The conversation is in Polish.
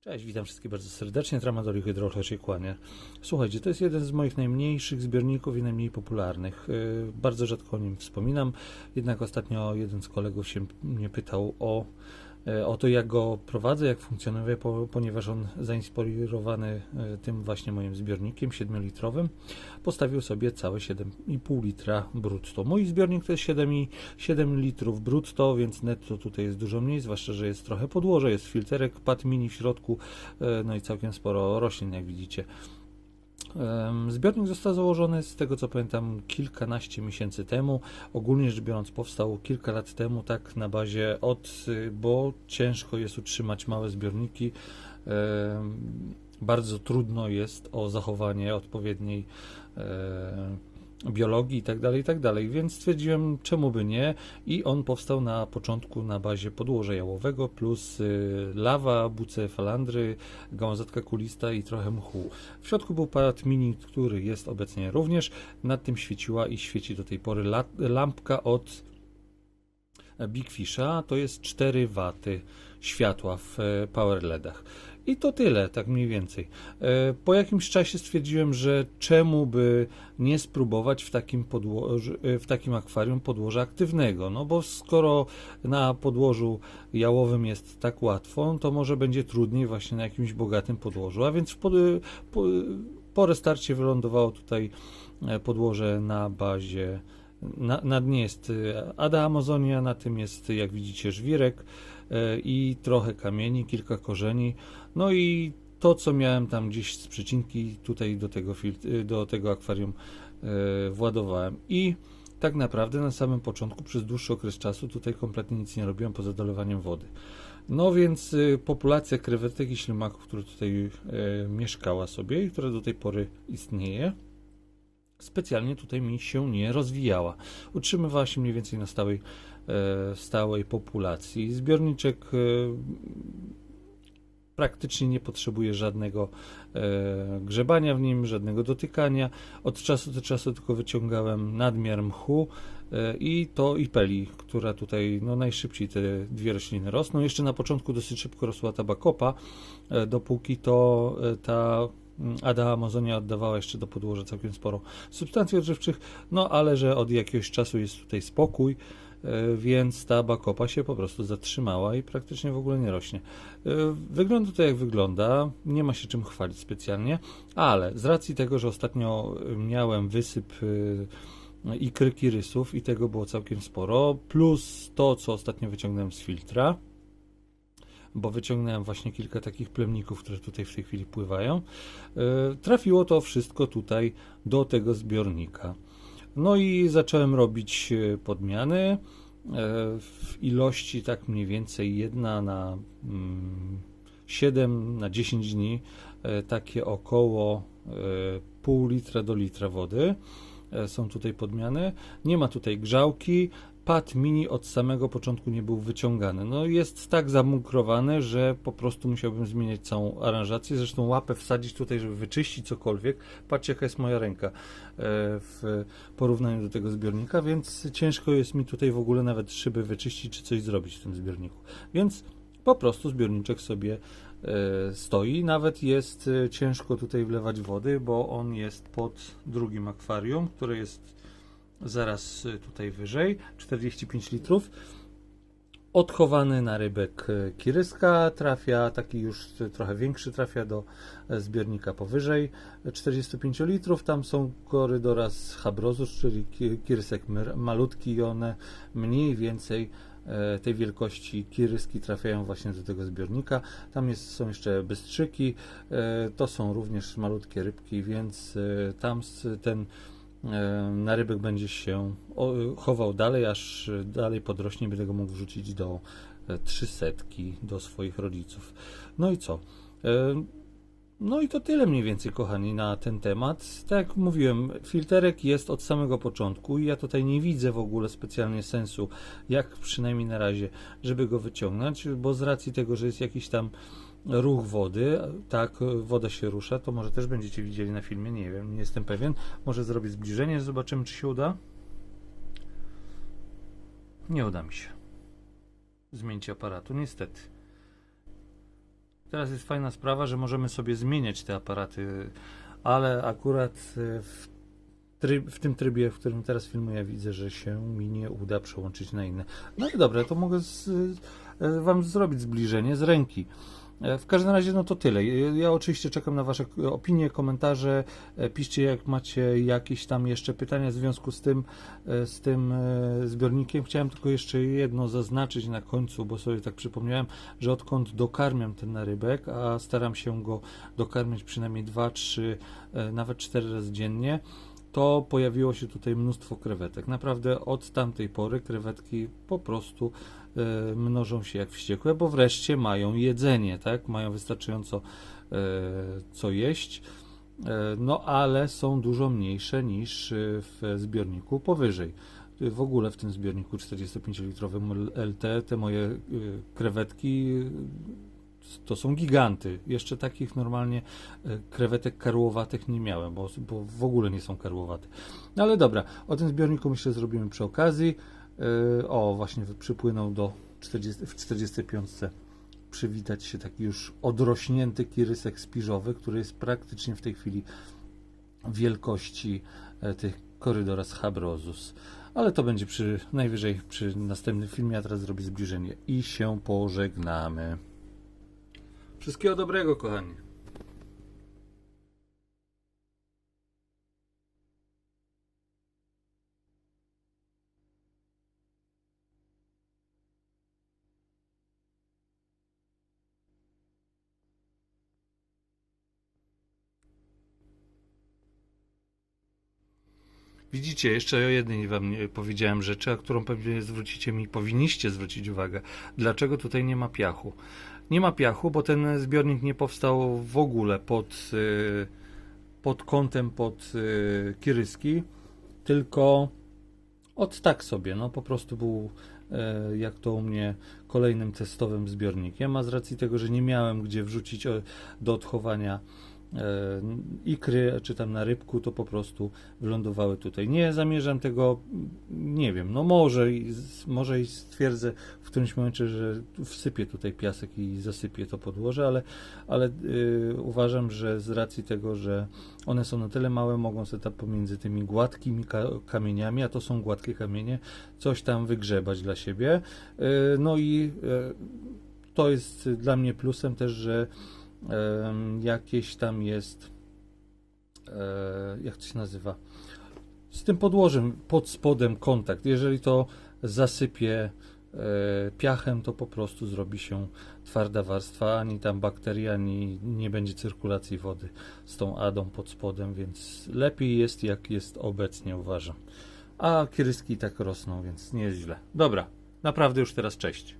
Cześć, witam wszystkich bardzo serdecznie. Tramadol Hydrochler się kłania. Słuchajcie, to jest jeden z moich najmniejszych zbiorników i najmniej popularnych. Yy, Bardzo rzadko o nim wspominam, jednak ostatnio jeden z kolegów się mnie pytał o, o to, jak go prowadzę, jak funkcjonuje, po, ponieważ on zainspirowany e, tym właśnie moim zbiornikiem 7-litrowym postawił sobie całe 7,5 litra brutto. Mój zbiornik to jest 7,7 litrów brutto, więc netto tutaj jest dużo mniej, zwłaszcza, że jest trochę podłoże, jest filterek pad mini w środku, e, no i całkiem sporo roślin, jak widzicie. Zbiornik został założony, z tego co pamiętam, kilkanaście miesięcy temu. Ogólnie rzecz biorąc, powstał kilka lat temu, tak na bazie od, y, bo ciężko jest utrzymać małe zbiorniki. Bardzo trudno jest o zachowanie odpowiedniej e, biologii i tak dalej, i tak dalej, więc stwierdziłem, czemu by nie i on powstał na początku na bazie podłoża jałowego plus y, lawa, buce falandry, gałązatka kulista i trochę mchu. W środku był parat mini, który jest obecnie również, nad tym świeciła i świeci do tej pory la- lampka od Big Fisha, to jest 4 waty światła w e, power LEDach. I to tyle, tak mniej więcej. E, Po jakimś czasie stwierdziłem, że czemu by nie spróbować w takim, podło- w takim akwarium podłoża aktywnego. No bo skoro na podłożu jałowym jest tak łatwo, to może będzie trudniej właśnie na jakimś bogatym podłożu. A więc pod, po, po restarcie wylądowało tutaj e, podłoże na bazie. Na, na dnie jest e, Ada Amazonia, na tym jest, jak widzicie, żwirek e, i trochę kamieni, kilka korzeni. No i to, co miałem tam gdzieś z przecinki, tutaj do tego, filtr, do tego akwarium władowałem. I tak naprawdę na samym początku, przez dłuższy okres czasu, tutaj kompletnie nic nie robiłem poza dolewaniem wody. No więc y, populacja krewetek i ślimaków, która tutaj mieszkała sobie i która do tej pory istnieje, specjalnie tutaj mi się nie rozwijała. Utrzymywała się mniej więcej na stałej, e, stałej populacji. Zbiorniczek e, praktycznie nie potrzebuje żadnego e, grzebania w nim, żadnego dotykania. Od czasu do czasu tylko wyciągałem nadmiar mchu i to i peli, która tutaj no, najszybciej te dwie rośliny rosną. Jeszcze na początku dosyć szybko rosła ta bakopa, e, dopóki to ta Ada Amazonia oddawała jeszcze do podłoża całkiem sporo substancji odżywczych, no ale że od jakiegoś czasu jest tutaj spokój, e, więc ta bakopa się po prostu zatrzymała i praktycznie w ogóle nie rośnie. E, Wygląda to jak wygląda, nie ma się czym chwalić specjalnie, ale z racji tego, że ostatnio miałem wysyp e, ikry kirysów i tego było całkiem sporo, plus to, co ostatnio wyciągnąłem z filtra, bo wyciągnąłem właśnie kilka takich plemników, które tutaj w tej chwili pływają. E, Trafiło to wszystko tutaj do tego zbiornika. No i zacząłem robić e, podmiany e, w ilości tak mniej więcej jedna na mm, 7 na 10 dni, takie około pół litra do litra wody są tutaj podmiany. Nie ma tutaj grzałki. Pad mini od samego początku nie był wyciągany. No jest tak zamukrowany, że po prostu musiałbym zmieniać całą aranżację. Zresztą łapę wsadzić tutaj, żeby wyczyścić cokolwiek. Patrzcie, jaka jest moja ręka e, w porównaniu do tego zbiornika, więc ciężko jest mi tutaj w ogóle nawet szyby wyczyścić czy coś zrobić w tym zbiorniku. Więc po prostu zbiorniczek sobie e, stoi. Nawet jest e, ciężko tutaj wlewać wody, bo on jest pod drugim akwarium, które jest zaraz e, tutaj wyżej, 45 litrów. Odchowany na rybek e, kiryska trafia, taki już e, trochę większy trafia do zbiornika powyżej e, 45 litrów. Tam są korydora z habrozus, czyli ki- kirysek malutki i one mniej więcej tej wielkości kiryski trafiają właśnie do tego zbiornika. Tam jest, są jeszcze bystrzyki, to są również malutkie rybki, więc tam ten e, narybek będzie się chował dalej, aż dalej podrośnie, będę go mógł wrzucić do e, trzysetki, do swoich rodziców. No i co? E, No i to tyle mniej więcej, kochani, na ten temat. Tak jak mówiłem, filterek jest od samego początku i ja tutaj nie widzę w ogóle specjalnie sensu, jak przynajmniej na razie, żeby go wyciągnąć, bo z racji tego, że jest jakiś tam ruch wody, tak, woda się rusza, to może też będziecie widzieli na filmie, nie wiem, nie jestem pewien. Może zrobię zbliżenie, zobaczymy, czy się uda. Nie uda mi się. Zmienić aparatu, niestety. Teraz jest fajna sprawa, że możemy sobie zmieniać te aparaty, ale akurat e, w, tryb, w tym trybie, w którym teraz filmuję, widzę, że się mi nie uda przełączyć na inne. No i dobra, to mogę z, e, Wam zrobić zbliżenie z ręki. E, W każdym razie, no to tyle. Ja oczywiście czekam na Wasze opinie, komentarze. E, Piszcie, jak macie jakieś tam jeszcze pytania w związku z tym, e, z tym zbiornikiem. Chciałem tylko jeszcze jedno zaznaczyć na końcu, bo sobie tak przypomniałem, że odkąd dokarmiam ten narybek, a staram się go dokarmić przynajmniej 2, 3, e, nawet 4 razy dziennie, to pojawiło się tutaj mnóstwo krewetek. Naprawdę od tamtej pory krewetki po prostu e, mnożą się jak wściekłe, bo wreszcie mają jedzenie, tak? Mają wystarczająco e, co jeść. E, No ale są dużo mniejsze niż w zbiorniku powyżej. W ogóle w tym zbiorniku 45-litrowym LT te moje krewetki to są giganty. Jeszcze takich normalnie e, krewetek karłowatych nie miałem, bo, bo w ogóle nie są karłowate. No ale dobra, o tym zbiorniku myślę zrobimy przy okazji. E, O, właśnie przypłynął do 40, w 45 przywitać się taki już odrośnięty kirysek spiżowy, który jest praktycznie w tej chwili wielkości e, tych Corydora Habrosus. Ale to będzie przy najwyżej przy następnym filmie, a teraz zrobię zbliżenie i się pożegnamy. Wszystkiego dobrego, kochani. Widzicie, jeszcze o jednej wam powiedziałem rzeczy, a którą pewnie zwrócicie mi, powinniście zwrócić uwagę. Dlaczego tutaj nie ma piachu? Nie ma piachu, bo ten zbiornik nie powstał w ogóle pod, y, pod kątem pod y, Kiryski, tylko od tak sobie, no po prostu był e, jak to u mnie kolejnym testowym zbiornikiem, a z racji tego, że nie miałem gdzie wrzucić e, do odchowania ikry, czy tam na rybku, to po prostu wylądowały tutaj. Nie zamierzam tego, nie wiem, no może może i stwierdzę w którymś momencie, że wsypię tutaj piasek i zasypię to podłoże, ale, ale y, uważam, że z racji tego, że one są na tyle małe, mogą sobie tam pomiędzy tymi gładkimi ka kamieniami, a to są gładkie kamienie, coś tam wygrzebać dla siebie. Y, no i y, to jest dla mnie plusem też, że jakieś tam jest, e, jak to się nazywa, z tym podłożem pod spodem kontakt. Jeżeli to zasypie e, piachem, to po prostu zrobi się twarda warstwa, ani tam bakterii, ani nie będzie cyrkulacji wody z tą adą pod spodem, więc lepiej jest jak jest obecnie, uważam. A kieryski tak rosną, więc nie jest źle. Dobra, naprawdę już teraz cześć.